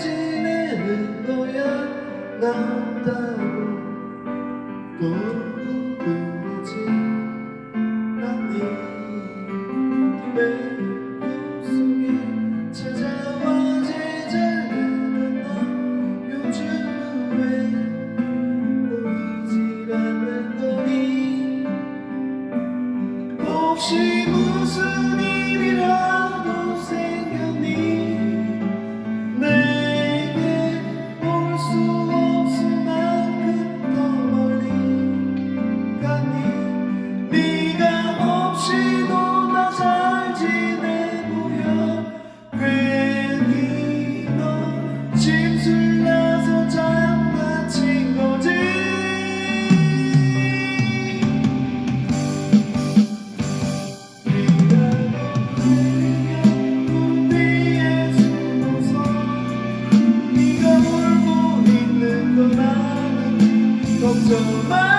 지내는 거야? 난다 그러지 않니 내 꿈속에 찾아와 제자리는 너 요즘은 왜 보이질 않는 거니 혹시 broke the.